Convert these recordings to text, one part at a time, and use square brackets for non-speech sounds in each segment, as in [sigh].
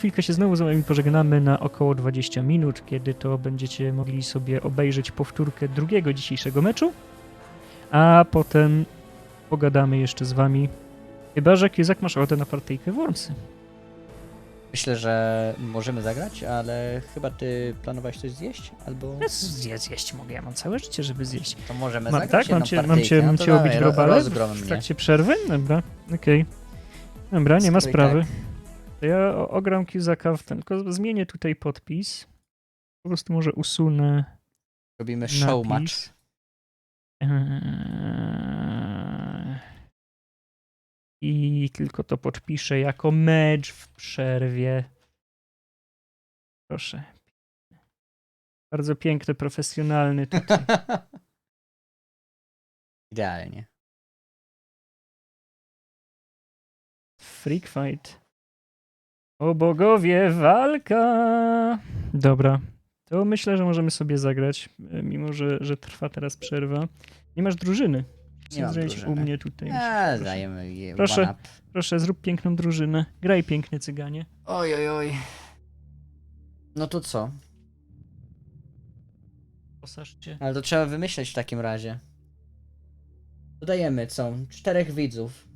Chwilkę się znowu z wami pożegnamy na około 20 minut, kiedy to będziecie mogli sobie obejrzeć powtórkę drugiego dzisiejszego meczu, a potem pogadamy jeszcze z wami. Chyba, że Kizak masz ochotę na partyjkę w Wormsy. Myślę, że możemy zagrać, ale chyba ty planowałeś coś zjeść? Albo Ja zjeść, zjeść mogę, ja mam całe życie, żeby zjeść. to możemy Ma, zagrać tak? Mam cię, mam cię, no mam cię obić w ro- robale w mnie. trakcie przerwy? Dobra, okej. Dobra, nie ma sprawy. To ja ogram Kizaka w ten, tylko zmienię tutaj podpis. Po prostu może usunę Robimy show match. napis. Eee, I tylko to podpiszę jako mecz w przerwie. Proszę. Bardzo piękny, profesjonalny tutaj. [laughs] Idealnie. Freak fight. O bogowie, walka! Dobra. To myślę, że możemy sobie zagrać, e, mimo że, że trwa teraz przerwa. Nie masz drużyny. Nie mam zrobić u drużyny. mnie tutaj. Eee, Proszę. dajemy je Proszę. one up. Proszę, zrób piękną drużynę. Graj pięknie, cyganie. Oj, oj, oj. No to co? Posaż cię. Ale to trzeba wymyśleć w takim razie. Dodajemy co? Czterech widzów,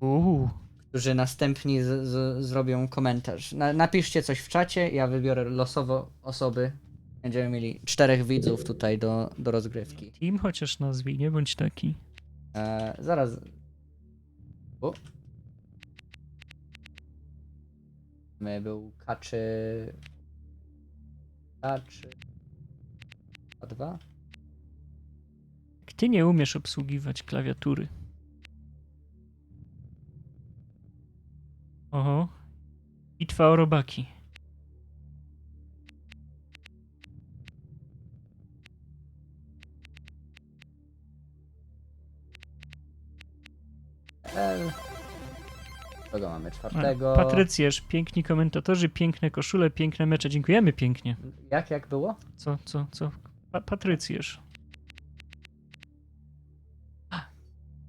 Uuu. Którzy następnie z, z, zrobią komentarz. Na, napiszcie coś w czacie, ja wybiorę losowo osoby. Będziemy mieli czterech widzów tutaj do, do rozgrywki. Team chociaż nazwij, nie bądź taki. E, zaraz. O. My był kaczy. Kaczy. A dwa? Jak ty nie umiesz obsługiwać klawiatury. Oho. Bitwa o robaki. L. Kogo mamy? Czwartego. Patrycjerz, piękni komentatorzy, piękne koszule, piękne mecze. Dziękujemy pięknie. Jak, jak było? Co, co, co? Pa Patrycjerz.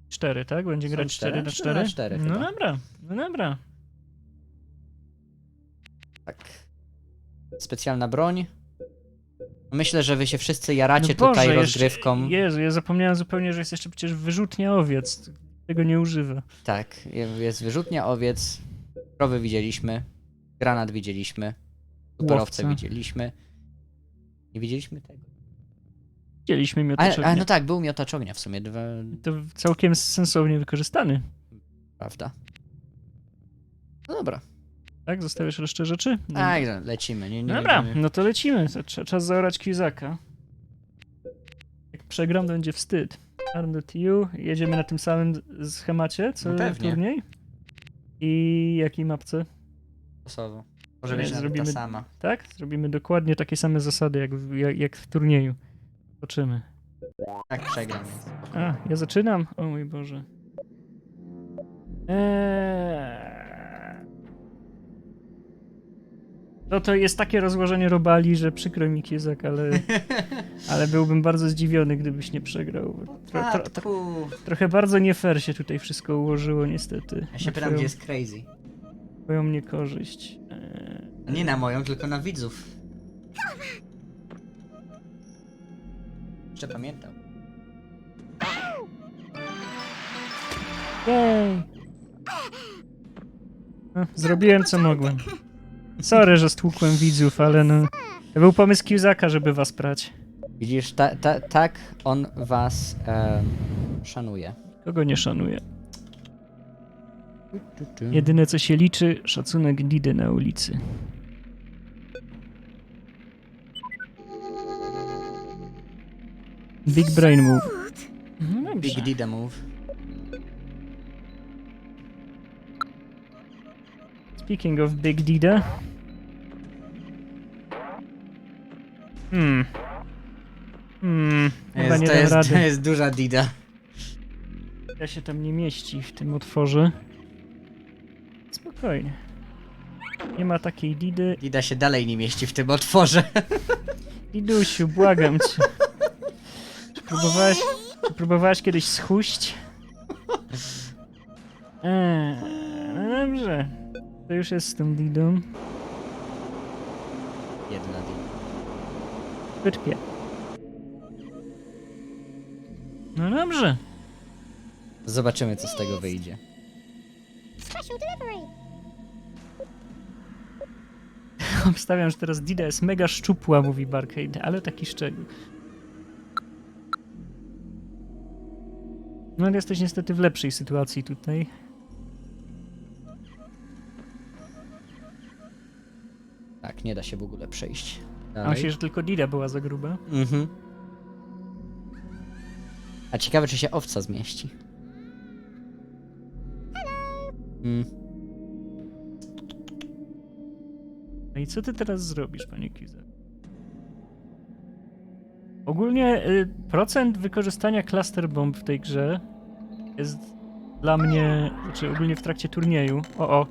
Cztery, tak? Będzie Są grać cztery na cztery? cztery? Na cztery No chyba. dobra, no dobra. Tak. Specjalna broń. Myślę, że wy się wszyscy jaracie No Boże, tutaj jeszcze- rozgrywką. Jezu, ja zapomniałem zupełnie, że jest jeszcze przecież wyrzutnia owiec. Tego nie używa. Tak, je- jest wyrzutnia owiec. Krowy widzieliśmy. Granat widzieliśmy. Superowce widzieliśmy. Nie widzieliśmy tego. Widzieliśmy miotacz Ale, ale ognia. no tak, był miotacz ognia w sumie, dwa, To całkiem sensownie wykorzystany. prawda? No dobra. Tak? Zostawiasz resztę rzeczy? No. Tak, lecimy. Nie, nie Dobra, będziemy- no to lecimy. Trze- Czas zaorać Kwizaka. Jak przegram, to będzie wstyd. Arnold you. Jedziemy na tym samym schemacie, co No pewnie. turniej. I jakiej mapce? Losowo. Może Nie, być nawet zrobimy- ta sama. Tak? Zrobimy dokładnie takie same zasady, jak w, jak, jak w turnieju. Zobaczymy. Tak przegram. Więc. A, ja zaczynam? O mój Boże. Eee... No to jest takie rozłożenie robali, że przykro mi Kizak, ale, [laughs] ale byłbym bardzo zdziwiony, gdybyś nie przegrał. Tro, tro, tro, trochę bardzo nie fair się tutaj wszystko ułożyło, niestety. Ja się pytam, twoją, gdzie jest Crazy. twoją niekorzyść. Eee... Nie na moją, tylko na widzów. Jeszcze pamiętam. Jej! No, zrobiłem co mogłem. Sorry, że stłukłem widzów, ale no... To był pomysł Kizaka, żeby was prać. Widzisz, ta, ta, tak on was em, szanuje. Kogo nie szanuję. Jedyne co się liczy, szacunek Didy na ulicy. Big brain move. No dobrze. Big Dida move. Speaking of Big Dida. Hmm. Hmm. Chyba Jest, nie to, dam jest, to rady. jest duża Dida. Ja się tam nie mieści w tym otworze. Spokojnie. Nie ma takiej Didy. Dida się dalej nie mieści w tym otworze. [laughs] Didusiu, błagam cię. Czy próbowałeś, czy próbowałeś kiedyś schuść? Eee, no dobrze. To już jest z tą Didą. Jedna di. Wytpie. No dobrze. Zobaczymy, co z tego wyjdzie. Special delivery. [laughs] Obstawiam, że teraz Dida jest mega szczupła, mówi Barcade, ale taki szczegół. No ale jesteś niestety w lepszej sytuacji tutaj. Tak, nie da się w ogóle przejść. A Dalej. myślę, że tylko Dida była za gruba. Mhm. A ciekawe, czy się owca zmieści. Mm. No i co ty teraz zrobisz, panie Kizer? Ogólnie y, procent wykorzystania cluster bomb w tej grze jest dla mnie, znaczy ogólnie w trakcie turnieju, o o,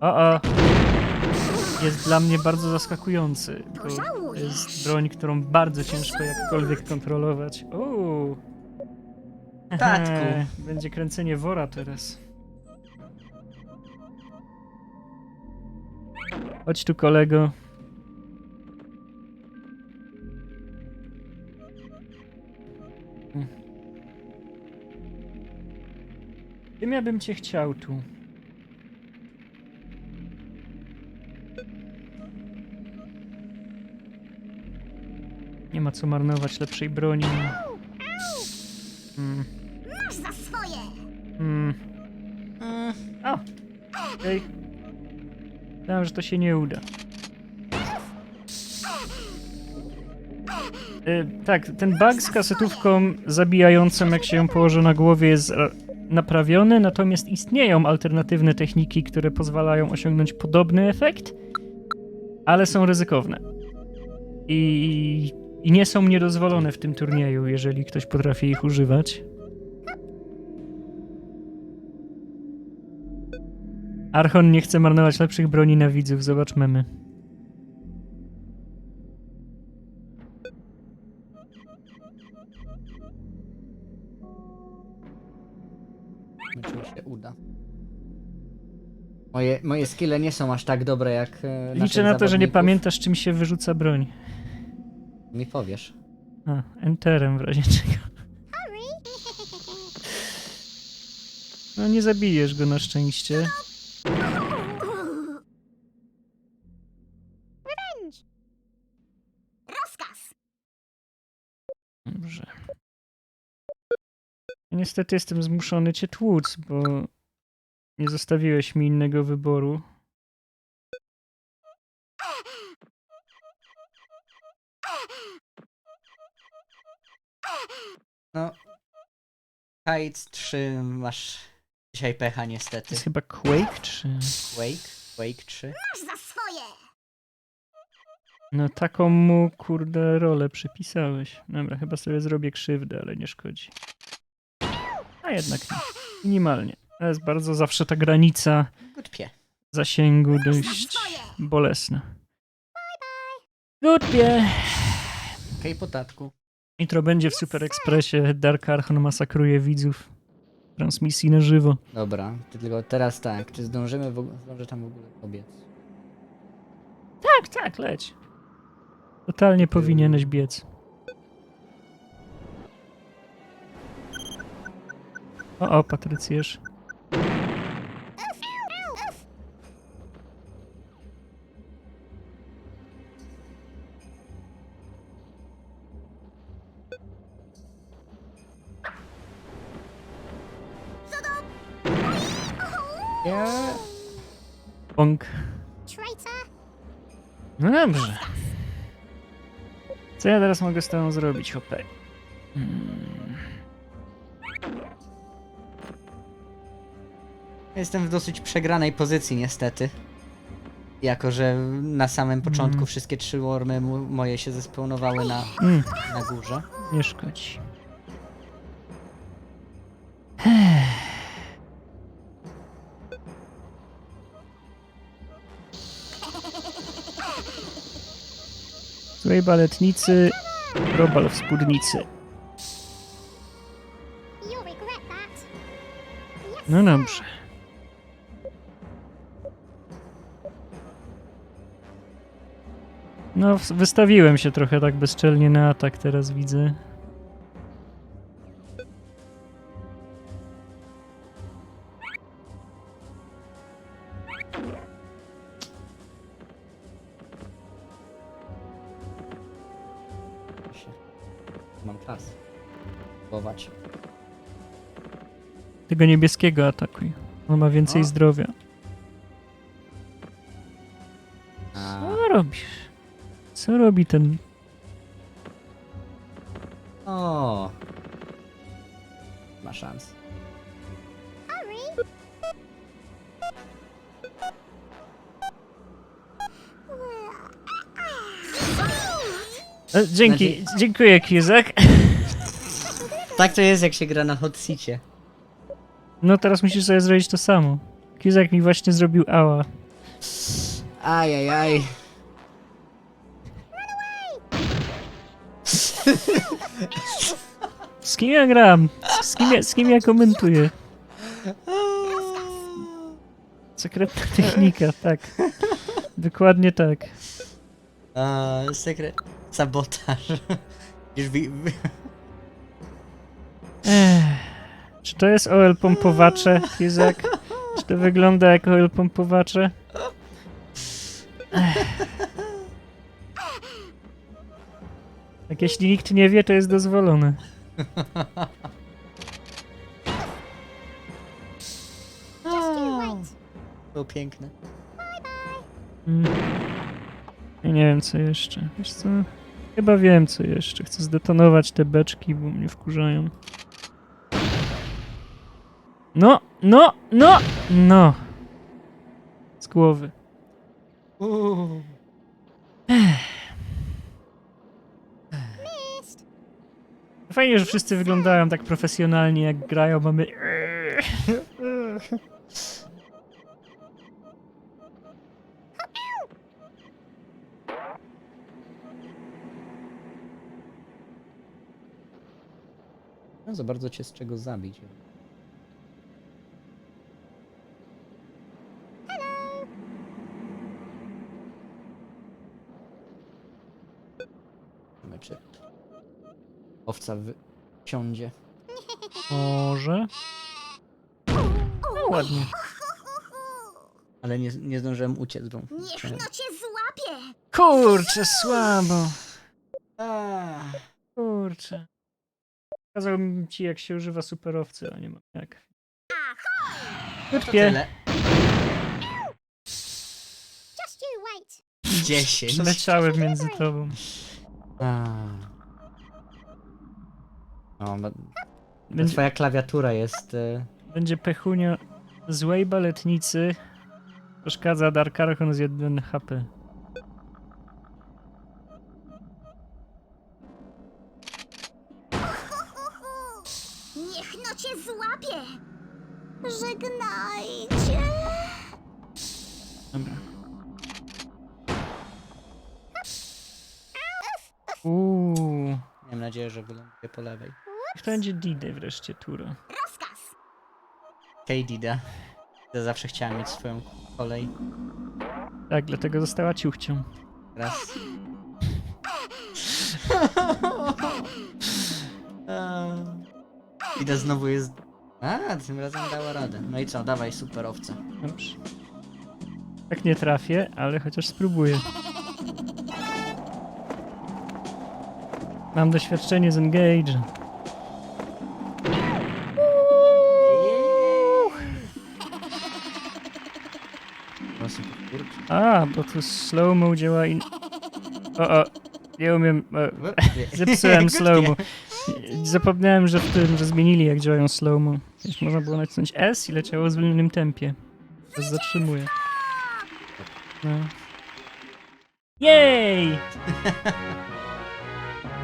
o o, jest dla mnie bardzo zaskakujący, to jest broń, którą bardzo ciężko jakkolwiek kontrolować. Uuu. Tatku. Będzie kręcenie wora teraz. Chodź tu, kolego. Mm. Tym ja bym cię chciał tu. Nie ma co marnować lepszej broni. Mm. Masz za swoje. Mm. Mm. O! Okej. Myślałem, że to się nie uda. Y, tak, ten bug z kasetówką zabijającą, jak się ją położy na głowie, jest e, naprawiony, natomiast istnieją alternatywne techniki, które pozwalają osiągnąć podobny efekt, ale są ryzykowne. I, I nie są niedozwolone w tym turnieju, jeżeli ktoś potrafi ich używać. Archon nie chce marnować lepszych broni na widzów, zobacz memy. Się uda. Moje, moje skille nie są aż tak dobre jak. e, Liczę na to, że nie zawodników. pamiętasz czym się wyrzuca broń. Mi powiesz. A, enterem w razie czego. No nie zabijesz go na szczęście. Rozkaz. Dobrze. Niestety jestem zmuszony cię tłuc, bo nie zostawiłeś mi innego wyboru. No. Kites 3 masz dzisiaj pecha To niestety. jest chyba Quake, czy... Quake? Quake 3? Masz za swoje. No taką mu, kurde, rolę przypisałeś. Dobra, chyba sobie zrobię krzywdę, ale nie szkodzi. A jednak nie. Minimalnie. To jest bardzo zawsze ta granica Gutpie. zasięgu dość bolesna. Goodbye! Okej, potatku. Jutro będzie w Super Expressie Dark Archon masakruje widzów. Transmisji na żywo. Dobra, ty tylko teraz tak, czy zdążymy w ogóle, zdążę tam w ogóle obiec? Tak, tak, leć. Totalnie powinieneś biec. O, o. Ja... Bąk. Traitor. No dobrze. Co ja teraz mogę z tobą zrobić, hopę? Hmm. Jestem w dosyć przegranej pozycji niestety. Jako, że na samym początku Mm. wszystkie trzy wormy mu- moje się zespełnowały na, Mm, na górze. nie szkodzi. Złej baletnicy, robal w spódnicy. No dobrze. No, wystawiłem się trochę tak bezczelnie na atak, teraz widzę. Tego niebieskiego atakuj. On ma więcej O. zdrowia. A, Co robisz? Co robi ten... o. Ma szans. E, dzięki, Znaczy- dziękuję Kizak. Tak to jest, jak się gra na hot seacie. No teraz musisz sobie zrobić to samo. Kizak mi właśnie zrobił ała. Ajajaj. Z kim ja gram? Z kim ja, z kim ja komentuję? Sekretna technika, tak. Dokładnie tak. A, sekret. Sabotaż. Już wi-. Czy to jest OL pompowacze, Kizak? Czy to wygląda jak OL pompowacze? Tak jeśli nikt nie wie, to jest dozwolone. Było piękne. Mm. Ja nie wiem co jeszcze. Wiesz co? Chyba wiem co jeszcze. Chcę zdetonować te beczki, bo mnie wkurzają. No, no, no, no. Z głowy. Fajnie, że wszyscy wyglądają tak profesjonalnie, jak grają. Mamy. No, za bardzo cię z czego zabić. Owca w ciądzie. Może. No ładnie. Ale nie, nie zdążyłem uciec, bo... Niech no cię złapie. Kurczę, słabo. A, Kurczę. Pokazałbym ci, jak się używa superowcy, a nie mam jak. to Krótkie. tyle. Just you wait. 10. Przeleciałem między tobą. A. No, bo Będzie, twoja klawiatura jest... e, będzie pechunio złej baletnicy. Przeszkadza Dark Archon z 1 HP. Niech no cię złapie. Żegnajcie. Dobra. Uuu. Mam nadzieję, że wyląduje po lewej. Niech to będzie Didy wreszcie tura. Rozkaz. Hej Dida. Ja zawsze chciałem mieć swoją kolej. Tak, dlatego została ciuchcią. Raz. [laughs] Ida znowu jest... A, tym razem dała radę. No i co, dawaj superowca. Dobrze. Tak nie trafię, ale chociaż spróbuję. Mam doświadczenie z Engage. A, bo tu slow-mo działa in... O, o, nie umiem... E, [laughs] zepsułem slow-mo. Zapomniałem, że w tym, że zmienili jak działają slow-mo. Wiesz, można było nacisnąć S i leciało w zwolnionym tempie. Teraz zatrzymuję. No. Jej! [laughs]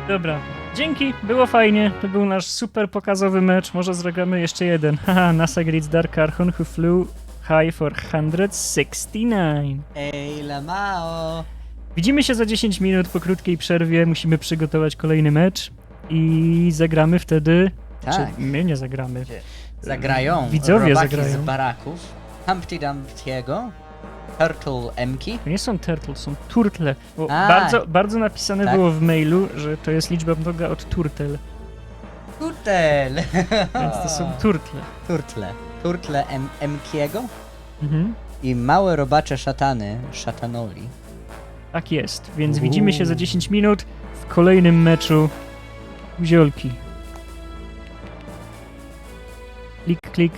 Dobra, dzięki, było fajnie. To był nasz super pokazowy mecz. Może zagramy jeszcze jeden. [laughs] Haha, NASA Grids Dark Archon who flew high for 169. Ej, Lamao! Widzimy się za 10 minut po krótkiej przerwie. Musimy przygotować kolejny mecz i zagramy wtedy. Tak. Czy my nie zagramy? Zagrają Widzowie robaki zagrają. z baraków Humpty Dumpty'ego Turtle Emki? To nie są turtle, są turtle. Bo A, bardzo, bardzo napisane tak. było w mailu, że to jest liczba mnoga od turtle, Turtle! więc to są turtle. Turtle. Turtle M Emkiego? Mhm. I małe robacze szatany, szatanoli. Tak jest, więc widzimy się za 10 minut w kolejnym meczu Ziolki. Klik, klik.